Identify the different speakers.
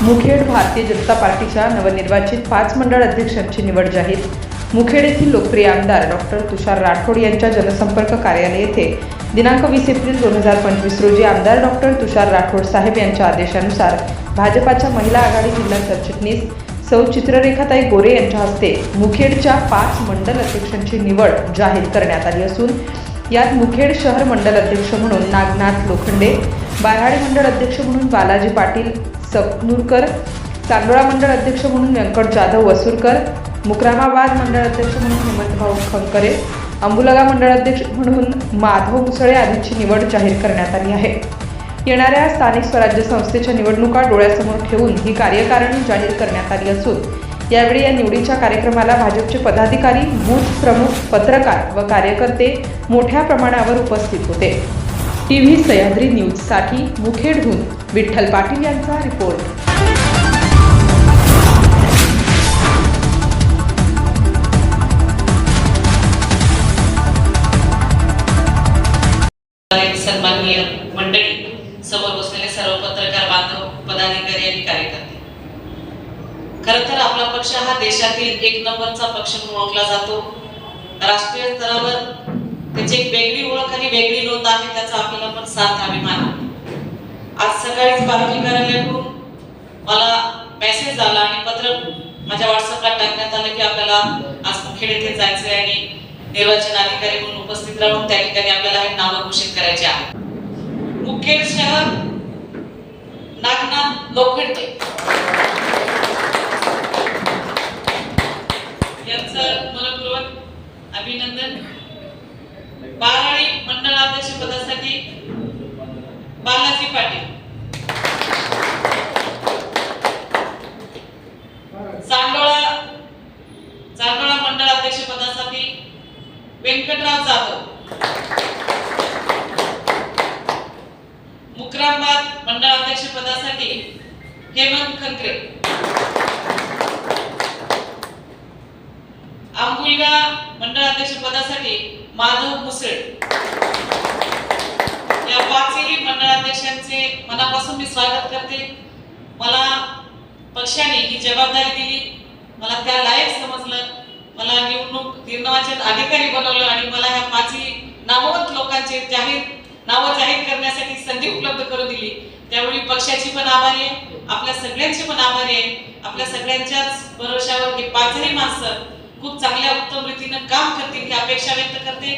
Speaker 1: मुखेड भारतीय जनता पार्टीच्या नवनिर्वाचित पाच मंडळ अध्यक्षांची निवड जाहीर. मुखेड येथील लोकप्रिय आमदार डॉक्टर तुषार राठोड यांच्या जनसंपर्क कार्यालय येथे दिनांक वीस एप्रिल दोन हजार पंचवीस रोजी आमदार डॉक्टर तुषार राठोड साहेब यांच्या आदेशानुसार भाजपाच्या महिला आघाडी जिल्हा सरचिटणीस सौ चित्ररेखाताई गोरे यांच्या हस्ते मुखेडच्या पाच मंडल अध्यक्षांची निवड जाहीर करण्यात आली असून यात मुखेड शहर मंडल अध्यक्ष म्हणून नागनाथ लोखंडे बाराडे मंडळ अध्यक्ष म्हणून बालाजी पाटील सकनूरकर चांदोळा मंडळ अध्यक्ष म्हणून व्यंकट जाधव वसूरकर मुक्रामाबाद मंडळ अध्यक्ष म्हणून हेमंतभाऊ खंकरे अंबुलगा मंडळ अध्यक्ष म्हणून माधव मुसळे आदींची निवड जाहीर करण्यात आली आहे. येणाऱ्या स्थानिक स्वराज्य संस्थेच्या निवडणुका डोळ्यासमोर ठेवून ही कार्यकारिणी जाहीर करण्यात आली असून यावेळी या निवडीच्या कार्यक्रमाला भाजपचे पदाधिकारी बूथ प्रमुख पत्रकार व कार्यकर्ते मोठ्या प्रमाणावर उपस्थित होते. टी व्ही सह्याद्री न्यूजसाठी मुखेडहून विठ्ठल पाटील यांचा रिपोर्ट.
Speaker 2: सन्माननीय मंडळी समोर बसलेले सर्व पत्रकार बांधव पदाधिकारी आणि कार्यकर्ते. खर तर आपला पक्ष हा देशातील एक नंबरचा पक्ष म्हणून ओळखला जातो. राष्ट्रीय स्तरावर त्याची एक वेगळी ओळख आणि वेगळी नोंद आहे त्याचा आपल्याला पण साथ अभिमान आहे. आज सकाळीच बातमी कार्यालयाकडून मला मेसेज आला आणि पत्र माझ्या व्हॉट्सअपला टाकण्यात आलं की आपल्याला आज मुखेड येथे जायचंय आणि निर्वाचन अधिकारी म्हणून उपस्थित राहून त्या ठिकाणी आपल्याला हे नावं घोषित करायचे आहे मुखेड शहर नागनाथ लोखंडे. यांचं मनपूर्वक अभिनंदन. बाराळी मंडळाध्यक्ष पदासाठी बालाजी पाटील चांदोळा चांदोळा मंडळ अध्यक्ष पदासाठी व्यंकटराव जाधव. मुक्रामबाद मंडळ अध्यक्ष पदासाठी हेमंत खंत्रे आंबुलगा मंडळ अध्यक्ष पदासाठी माधव मुसळ. या पाचही मंडळाध्यक्षांचे मनापासून मी स्वागत करते. पक्षाने ही जबाबदारी दिली. मला त्या लायक समजलं. मला निवडणूक निर्णवाचन अधिकारी बनवलं आणि मला ह्या पाचही नामवंत लोकांचे जाहीर नावं जाहीर करण्यासाठी संधी उपलब्ध करून दिली. त्यावेळी पक्षाची पण आभारी आहे. आपल्या सगळ्यांची पण आभारी आहे. आपल्या सगळ्यांच्याच भरोशावर हे पाचही माणसं खूप चांगल्या उत्तम रीतीनं काम करतील ही अपेक्षा व्यक्त करते.